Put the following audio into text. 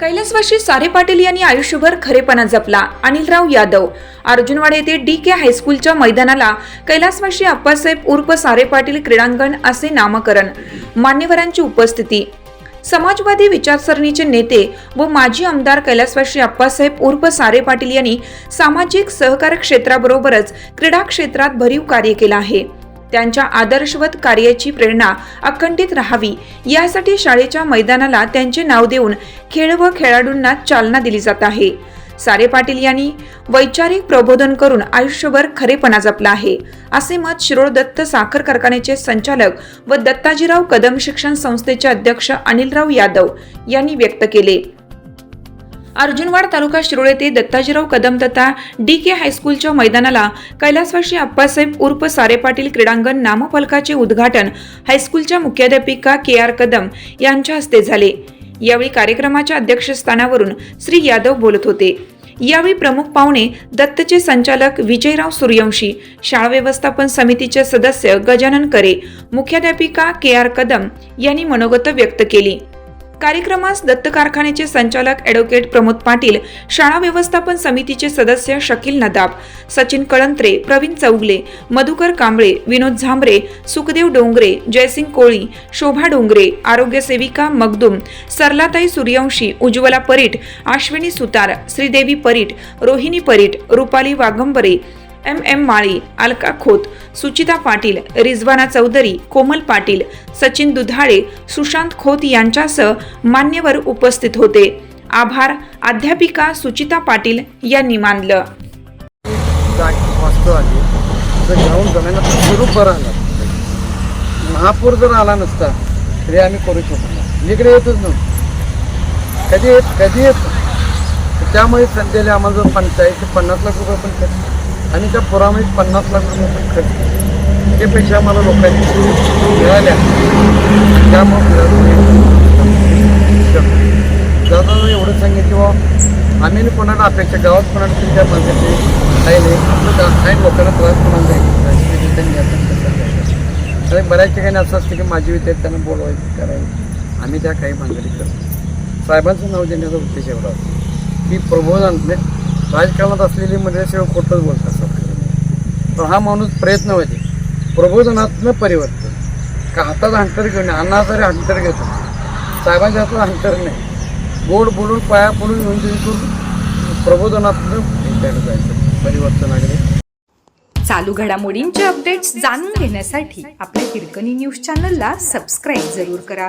कैलासवाशी सारे पाटील यांनी आयुष्यभर खरेपणा जपला. अनिलराव यादव अर्जुनवाडे येथे डी के हायस्कूलच्या मैदानाला कैलासवाशी आप्पासाहेब उर्फ सारे पाटील क्रीडांगण असे नामकरण. मान्यवरांची उपस्थिती. समाजवादी विचारसरणीचे नेते व माजी आमदार कैलासवाशी आप्पासाहेब उर्फ सारे पाटील यांनी सामाजिक सहकार क्षेत्राबरोबरच क्रीडा क्षेत्रात भरीव कार्य केलं आहे. त्यांच्या आदर्शवत कार्याची प्रेरणा अखंडित राहावी. यासाठी शाळेच्या मैदानाला त्यांचे नाव देऊन खेळ व खेळाडूंना चालना दिली जात आहे. सारे पाटील यांनी वैचारिक प्रबोधन करून आयुष्यभर खरेपणा जपला आहे. असे मत शिरोळ दत्त साखर कारखान्याचे संचालक व दत्ताजीराव कदम शिक्षण संस्थेचे अध्यक्ष अनिलराव यादव यांनी व्यक्त केले. अर्जुनवाड तालुका शिरोळ येथे दत्ताजीराव कदम तथा डी के हायस्कूलच्या मैदानाला कैलासवाशी अप्पासाहेब उर्फ सारे पाटील क्रीडांगण नामफलकाचे उद्घाटन हायस्कूलच्या मुख्याध्यापिका के आर कदम यांच्या हस्ते झाले. यावेळी कार्यक्रमाच्या अध्यक्षस्थानावरून श्री यादव बोलत होते. यावेळी प्रमुख पाहुणे दत्तचे संचालक विजयराव सूर्यवंशी शाळा व्यवस्थापन समितीचे सदस्य गजानन करे मुख्याध्यापिका के आर कदम यांनी मनोगत व्यक्त केली. कार्यक्रमास दत्त कारखान्याचे संचालक ॲडव्होकेट प्रमोद पाटील शाळा व्यवस्थापन समितीचे सदस्य शकील नदाब सचिन कळंत्रे प्रवीण चौगले मधुकर कांबळे विनोद झांबरे सुखदेव डोंगरे जयसिंग कोळी शोभा डोंगरे आरोग्य सेविका मगदुम सरलाताई सूर्यवंशी उज्ज्वला परीट आश्विनी सुतार श्रीदेवी परीट रोहिणी परीट रुपाली वाघंबरे एम एम माळी अलका खोत सुचिता पाटील रिजवाना चौधरी कोमल पाटील सचिन दुधाळे सुशांत खोत यांच्यासह मान्यवर उपस्थित होते. आभार. अध्यापिका सुचिता पाटील यांनी मानलं. महापूर जर आला नसता तरी आम्ही करू शकतो इकडे येतच नव्हतं कधी येत कधी येत? त्यामुळे सध्याला आम्हाला जर पंचायत पन्नास लाख रुपये पण आणि त्या पुरामध्ये पन्नास लाख रुपये खर्च त्यापेक्षा मला आम्हाला मिळाल्या. त्यामुळे दादा एवढं सांगितलं की आम्ही कोणाला अपेक्षा गावात कोणाला तरी माणसाची काही नाही आपलं काही लोकांना त्रास कोणाला नाही. आणि बऱ्याच ठिकाणी असं असतं की माझी विद्यार्थ्यांना बोलवायची करायचं. आम्ही त्या काही मागणी करतो साहेबांचं नाव देण्याचा उद्देश एवढा असतो की प्रबोधन राजकारणात असलेली म्हणजे मंडळीशिवाय खोटंच बोलत असतात पण हा माणूस प्रयत्न होते प्रबोधनातनं परिवर्तन. का हातात हंटर घेऊन अन्ना तरी हंटर घेतो साहेबांच्या हातात हंटर नाही. गोड बोलून पाया पडून येऊन करून प्रबोधनातलं जायचं परिवर्तनाकडे. चालू घडामोडींचे अपडेट्स जाणून घेण्यासाठी आपल्या हिरकणी न्यूज चॅनलला सबस्क्राईब जरूर करा.